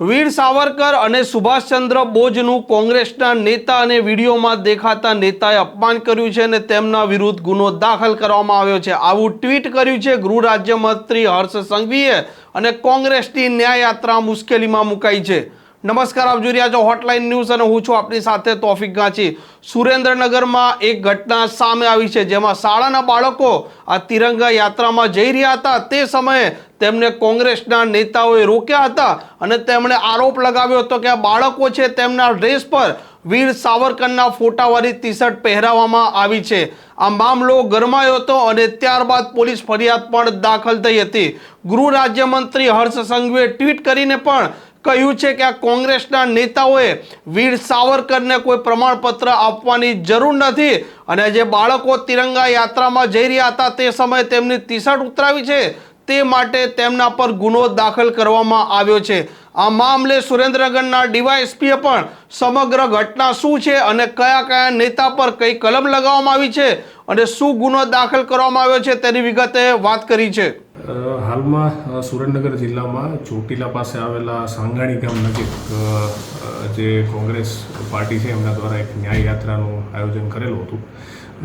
વીર સાવરકર અને સુભાષચંદ્ર બોઝનું કોંગ્રેસના નેતા અને વિડીયોમાં દેખાતા નેતાએ અપમાન કર્યું છે અને તેમના વિરુદ્ધ ગુનો દાખલ કરવામાં આવ્યો છે. આવું ટ્વીટ કર્યું છે ગૃહ રાજ્યમંત્રી હર્ષ સંઘવીએ અને કોંગ્રેસની ન્યાય યાત્રા મુશ્કેલીમાં મુકાઈ છે. નમસ્કાર, આપ જોઈ રહ્યા છો હોટલાઇન ન્યૂઝ અને હું છું આપની સાથે તોફિક ગાંચી. સુરેન્દ્રનગરમાં એક ઘટના સામે આવી છે જેમાં શાળાના બાળકો આ તિરંગા યાત્રામાં જઈ રહ્યા હતા. તે સમયે તેમને કોંગ્રેસના નેતાઓએ રોક્યા હતા અને તેમણે આરોપ લગાવ્યો હતો કે આ બાળકો છે તેમના ડ્રેસ પર વીર સાવરકરના ફોટાવાળી ટી શર્ટ પહેરાવવામાં આવી છે. આ મામલો ગરમાયો હતો અને ત્યારબાદ પોલીસ ફરિયાદ પણ દાખલ થઈ હતી. ગૃહ રાજ્યમંત્રી હર્ષ સંઘવીએ ટ્વીટ કરીને પણ કહ્યું છે કે આ કોંગ્રેસના નેતાઓએ વીર સાવરકરને કોઈ પ્રમાણપત્ર આપવાની જરૂર નથી અને જે બાળકો તિરંગા યાત્રામાં જઈ રહ્યા હતા તે સમયે તેમની ટી શર્ટ ઉતરાવી છે. તે માટે તેમના પર ગુનો દાખલ કરવામાં આવ્યો છે. આ મામલે સુરેન્દ્રનગરના ડીવાયએસપીએ પણ સમગ્ર ઘટના શું છે અને કયા કયા નેતા પર કઈ કલમ લગાવવામાં આવી છે અને શું ગુનો દાખલ કરવામાં આવ્યો છે તેની વિગતે વાત કરી છે. હાલમાં સુરેન્દ્રનગર જિલ્લામાં ચોટીલા પાસે આવેલા સાંગાણી ગામ નજીક જે કોંગ્રેસ પાર્ટી છે, એમના દ્વારા એક ન્યાય યાત્રાનું આયોજન કરેલું હતું.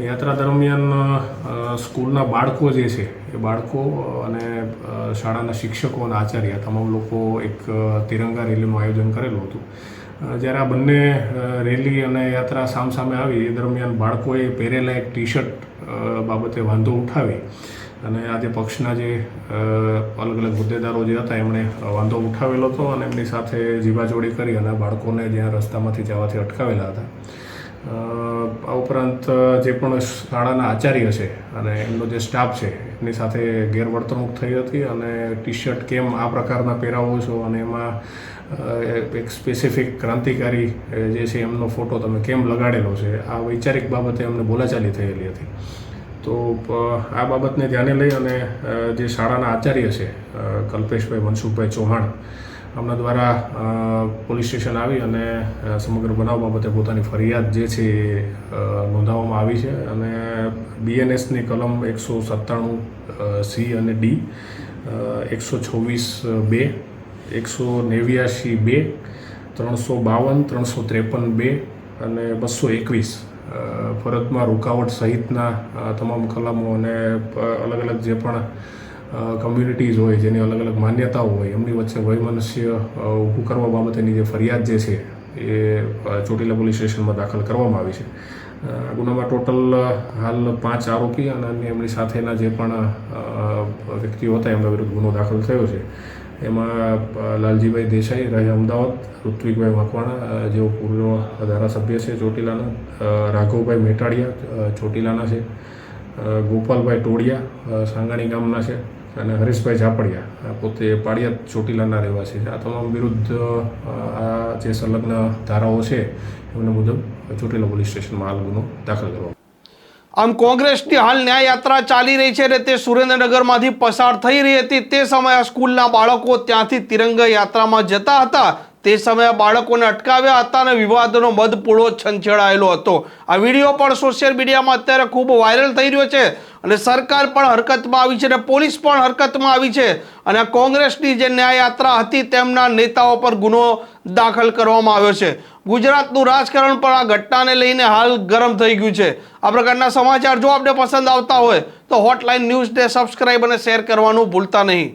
યાત્રા દરમિયાન સ્કૂલના બાળકો જે છે, એ બાળકો અને શાળાના શિક્ષકો અને આચાર્ય, તમામ લોકો એક તિરંગા રેલીનું આયોજન કરેલું હતું. જ્યારે આ બંને રેલી અને યાત્રા સામસામે આવી, એ દરમિયાન બાળકોએ પહેરેલા એક ટી શર્ટ બાબતે વાંધો ઉઠાવી અને આજે પક્ષના જે અલગ અલગ હોદ્દેદારો જે હતા, એમણે વાંધો ઉઠાવેલો હતો અને એમની સાથે જીવાજોડી કરી અને બાળકોને જ્યાં રસ્તામાંથી જવાથી અટકાવેલા હતા. આ ઉપરાંત જે પણ શાળાના આચાર્ય છે અને એમનો જે સ્ટાફ છે, એમની સાથે ગેરવર્તણૂક થઈ હતી અને ટી શર્ટ કેમ આ પ્રકારના પહેરાવો છો અને એમાં એક સ્પેસિફિક ક્રાંતિકારી જે છે, એમનો ફોટો તમે કેમ લગાડેલો છે, આ વૈચારિક બાબતે અમને બોલાચાલી થયેલી હતી. તો આ બાબતને ધ્યાને લઈ અને જે શાળાના આચાર્ય છે કલ્પેશભાઈ મનસુખભાઈ ચૌહાણ, આમના દ્વારા પોલીસ સ્ટેશન આવી અને સમગ્ર બનાવ બાબતે પોતાની ફરિયાદ જે છે એ નોંધાવવામાં આવી છે અને બીએનએસની કલમ એકસો સત્તાણું સી અને ડી એકસો છવ્વીસ બે, એકસો નેવ્યાશી બે, ત્રણસો બાવન, ત્રણસો ત્રેપન બે અને બસો એકવીસ. ફરજમાં રૂકાવટ સહિતના તમામ કલમો અને અલગ અલગ જે પણ કમ્યુનિટીઝ હોય જેની અલગ અલગ માન્યતાઓ હોય, એમની વચ્ચે વયમનસ્ય ઊભું કરવા બાબતેની જે ફરિયાદ જે છે, એ ચોટીલા પોલીસ સ્ટેશનમાં દાખલ કરવામાં આવી છે. આ ગુનામાં ટોટલ હાલ પાંચ આરોપી અને અન્ય એમની સાથેના જે પણ વ્યક્તિઓ હતા, એમના વિરુદ્ધ ગુનો દાખલ થયો છે. એમાં લાલજીભાઈ દેસાઈ રહે અમદાવાદ, ઋત્વિકભાઈ મકવાણા જેઓ પૂર્વ ધારાસભ્ય છે ચોટીલાના રાઘવભાઈ મેટાડિયા ચોટીલાના છે ગોપાલભાઈ ટોડિયા સાંગાણી ગામના છે અને હરીશભાઈ ઝાપડિયા પોતે પાડિયા ચોટીલાના રહેવાસી છે. આ તમામ વિરુદ્ધ આ જે સંલગ્ન ધારાઓ છે, એમને મુજબ ચોટીલા પોલીસ સ્ટેશનમાં હાલ ગુનો દાખલ કરવામાં આમ કોંગ્રેસની હાલ ન્યાય યાત્રા ચાલી રહી છે અને તે સુરેન્દ્રનગરમાંથી પસાર થઈ રહી હતી. તે સમયે સ્કૂલના બાળકો ત્યાંથી તિરંગા યાત્રામાં જતા હતા. તે સમયે બાળકોને અટકાવ્યા હતા અને વિવાદનો મધપૂળો છંછેડાયેલો હતો. આ વીડિયો પણ સોશિયલ મીડિયામાં અત્યારે ખૂબ વાયરલ થઈ રહ્યો છે અને સરકાર પણ હરકતમાં આવી છે અને પોલીસ પણ હરકતમાં આવી છે અને કોંગ્રેસની જે ન્યાય યાત્રા હતી તેમના નેતાઓ પર ગુનો દાખલ કરવામાં આવ્યો છે. ગુજરાતનું રાજકારણ પણ આ ઘટનાને લઈને હાલ ગરમ થઈ ગયું છે. આ પ્રકારના સમાચાર જો આપને પસંદ આવતા હોય તો હોટલાઇન ન્યૂઝને સબસ્ક્રાઈબ અને શેર કરવાનું ભૂલતા નહીં.